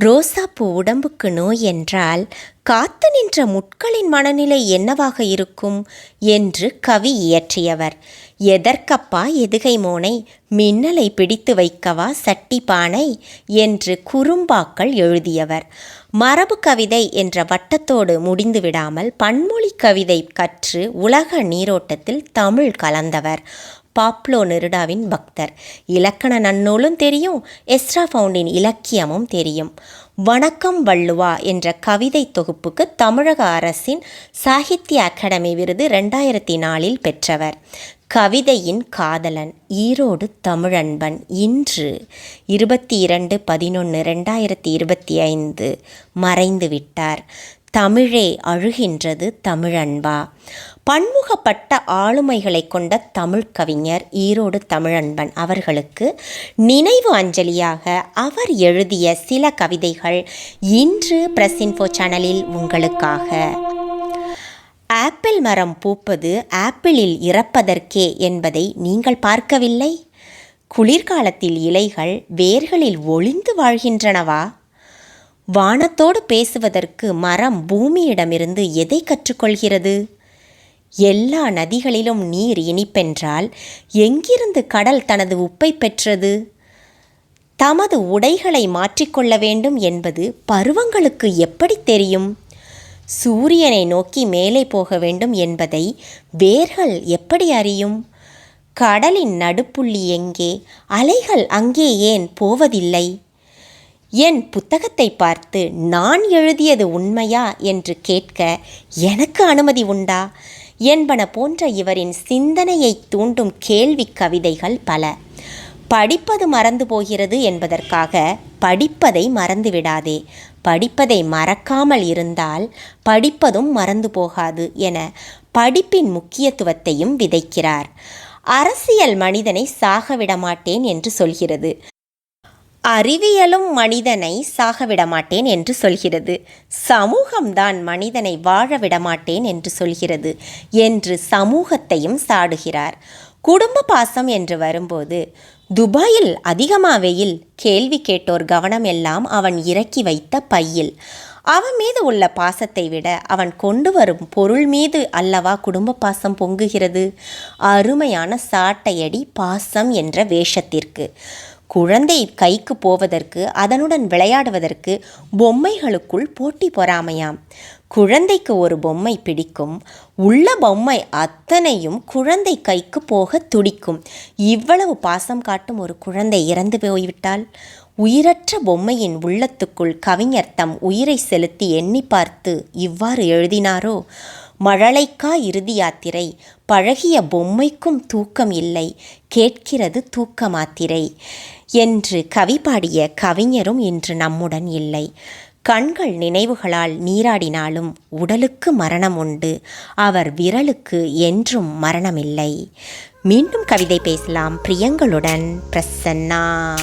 ரோசாப்பூ உடம்புக்கு நோய் என்றால் காத்து நின்ற முட்களின் மனநிலை என்னவாக இருக்கும் என்று கவி இயற்றியவர். எதற்கப்பா எதுகை மோனை மின்னலை பிடித்து வைக்கவா சட்டி பானை? என்று குறும்பாக்கள் எழுதியவர். மரபு கவிதை என்ற வட்டத்தோடு முடிந்து விடாமல் பன்மொழி கவிதை கற்று உலக நீரோட்டத்தில் தமிழ் கலந்தவர். பாப்லோ நெருடாவின் பக்தர். இலக்கண நன்னூலும் தெரியும் எஸ்ரா ஃபவுண்டின் இலக்கியமும் தெரியும். வணக்கம் வள்ளுவா என்ற கவிதை தொகுப்புக்கு தமிழக அரசின் சாகித்ய அகாடமி விருது ரெண்டாயிரத்தி நாலில் பெற்றவர். கவிதையின் காதலன் ஈரோடு தமிழன்பன் இன்று இருபத்தி இரண்டு பதினொன்று ரெண்டாயிரத்தி இருபத்தி ஐந்து மறைந்து விட்டார் தமிழே அழுகின்றது தமிழன்பா. பன்முகப்பட்ட ஆளுமைகளை கொண்ட தமிழ் கவிஞர் ஈரோடு தமிழன்பன் அவர்களுக்கு நினைவு அஞ்சலியாக அவர் எழுதிய சில கவிதைகள் இன்று பிரசின்போ சேனலில் உங்களுக்காக. ஆப்பிள் மரம் பூப்பது ஆப்பிளில் இறப்பதற்கே என்பதை நீங்கள் பார்க்கவில்லை? குளிர்காலத்தில் இலைகள் வேர்களில் ஒளிந்து வாழ்கின்றனவா? வானத்தோடு பேசுவதற்கு மரம் பூமியிடமிருந்து எதை கற்றுக்கொள்கிறது? எல்லா நதிகளிலும் நீர் இனிப்பென்றால் எங்கிருந்து கடல் தனது உப்பை பெற்றது? தமது உடைகளை மாற்றிக்கொள்ள வேண்டும் என்பது பருவங்களுக்கு எப்படி தெரியும்? சூரியனை நோக்கி மேலே போக வேண்டும் என்பதை வேர்கள் எப்படி அறியும்? கடலின் நடுப்புள்ளி எங்கே? அலைகள் அங்கே ஏன் போவதில்லை? என் புத்தகத்தை பார்த்து நான் எழுதியது உண்மையா என்று கேட்க எனக்கு அனுமதி உண்டா? என்பன போன்ற இவரின் சிந்தனையை தூண்டும் கேள்வி கவிதைகள் பல. படிப்பது மறந்து போகிறது என்பதற்காக படிப்பதை மறந்துவிடாதே படிப்பதை மறக்காமல் இருந்தால் படிப்பதும் மறந்து போகாது என படிப்பின் முக்கியத்துவத்தையும் விதைக்கிறார். அரசியல் மனிதனை சாகவிட மாட்டேன் என்று சொல்கிறது. அறிவியலும் மனிதனை சாக விடமாட்டேன் என்று சொல்கிறது. சமூகம்தான் மனிதனை வாழ விடமாட்டேன் என்று சொல்கிறது என்று சமூகத்தையும் சாடுகிறார். குடும்ப பாசம் என்று வரும்போது துபாயில் அதிகமா வெயில் கேள்வி கேட்டோர் கவனம் எல்லாம் அவன் இறக்கி வைத்த பையில். அவன் மீது உள்ள பாசத்தை விட அவன் கொண்டு வரும் பொருள் மீது அல்லவா குடும்ப பாசம் பொங்குகிறது? அருமையான சாட்டையடி பாசம் என்ற வேஷத்திற்கு. குழந்தை கைக்கு போவதற்கு அதனுடன் விளையாடுவதற்கு பொம்மைகளுக்குள் போட்டி பொறாமையாம். குழந்தைக்கு ஒரு பொம்மை பிடிக்கும் உள்ள பொம்மை அத்தனையும் குழந்தை கைக்கு போக துடிக்கும். இவ்வளவு பாசம் காட்டும் ஒரு குழந்தை இறந்து போய்விட்டால் உயிரற்ற பொம்மையின் உள்ளத்துக்குள் கவிஞர் தம் உயிரை செலுத்தி எண்ணி பார்த்து இவ்வாறு எழுதினாரோ? மழலைக்கா இறுதி யாத்திரை பழகிய பொம்மைக்கும் தூக்கம் இல்லை கேட்கிறது தூக்க மாத்திரை என்று கவி பாடிய கவிஞரும் இன்று நம்முடன் இல்லை. கண்கள் நினைவுகளால் நீராடினாலும் உடலுக்கு மரணம் உண்டு. அவர் விரலுக்கு என்றும் மரணமில்லை. மீண்டும் கவிதை பேசலாம். பிரியங்களுடன் பிரசன்னா.